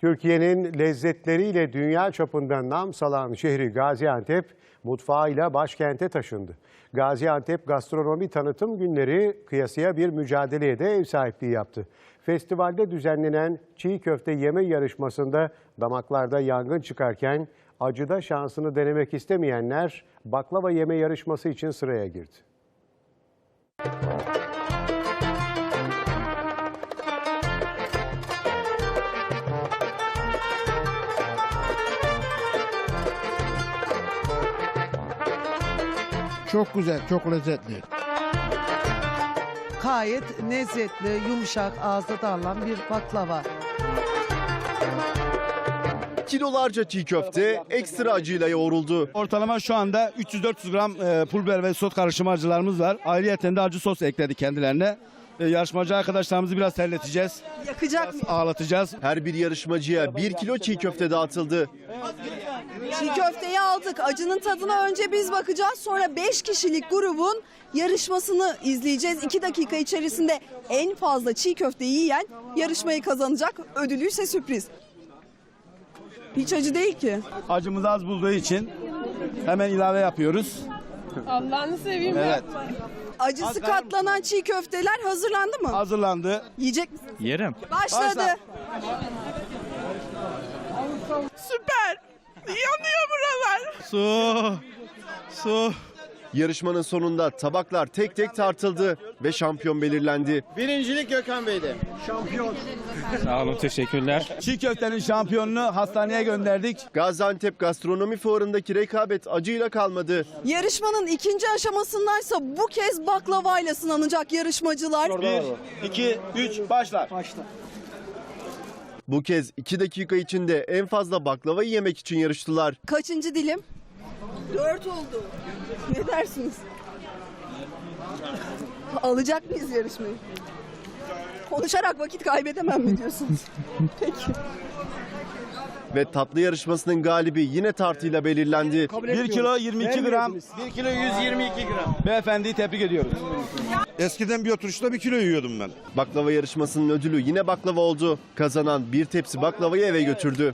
Türkiye'nin lezzetleriyle dünya çapında nam salan şehri Gaziantep, mutfağıyla başkente taşındı. Gaziantep Gastronomi Tanıtım Günleri kıyasıya bir mücadeleye de ev sahipliği yaptı. Festivalde düzenlenen çiğ köfte yeme yarışmasında damaklarda yangın çıkarken acıda şansını denemek istemeyenler baklava yeme yarışması için sıraya girdi. Çok güzel, çok lezzetli. Gayet lezzetli, yumuşak, ağızda dağılan bir baklava. Kilolarca çiğ köfte ekstra acıyla yoğruldu. Ortalama şu anda 300-400 gram e, pul biber ve sos karışımı acılarımız var. Ayrıca de acı sos ekledik kendilerine. E, yarışmacı arkadaşlarımızı biraz terleteceğiz, Yakacak mı? ağlatacağız. Her bir yarışmacıya bir kilo çiğ köfte dağıtıldı. Çiğ köfteyi aldık. Acının tadına önce biz bakacağız. Sonra 5 kişilik grubun yarışmasını izleyeceğiz. 2 dakika içerisinde en fazla çiğ köfte yiyen yarışmayı kazanacak. Ödülü ise sürpriz. Hiç acı değil ki. Acımız az bulduğu için hemen ilave yapıyoruz. Allah'ını seveyim Evet, Acısı katlanan çiğ köfteler hazırlandı mı? hazırlandı. Yiyecek misiniz? Yerim. Başladı. Başla. Yanıyor buralar. Su, su. Yarışmanın sonunda tabaklar tek tek tartıldı ve şampiyon belirlendi. Sağ olun teşekkürler. Çiğ köftenin şampiyonunu hastaneye gönderdik. Gaziantep Gastronomi Fuarı'ndaki rekabet acıyla kalmadı. Yarışmanın ikinci aşamasındaysa bu kez baklavayla sınanacak yarışmacılar. 1, 2, 3, başlar. Bu kez 2 dakika içinde en fazla baklavayı yemek için yarıştılar. Kaçıncı dilim? Dört oldu. Ne dersiniz? Alacak mıyız yarışmayı? Konuşarak vakit kaybedemem mi diyorsunuz? Peki. Ve tatlı yarışmasının galibi yine tartıyla belirlendi. 1 kilo 22 gram. 1 kilo 122 gram. Beyefendiyi tebrik ediyoruz. Eskiden bir oturuşta bir kilo yiyordum ben. Baklava yarışmasının ödülü yine baklava oldu. Kazanan bir tepsi baklavayı eve götürdü.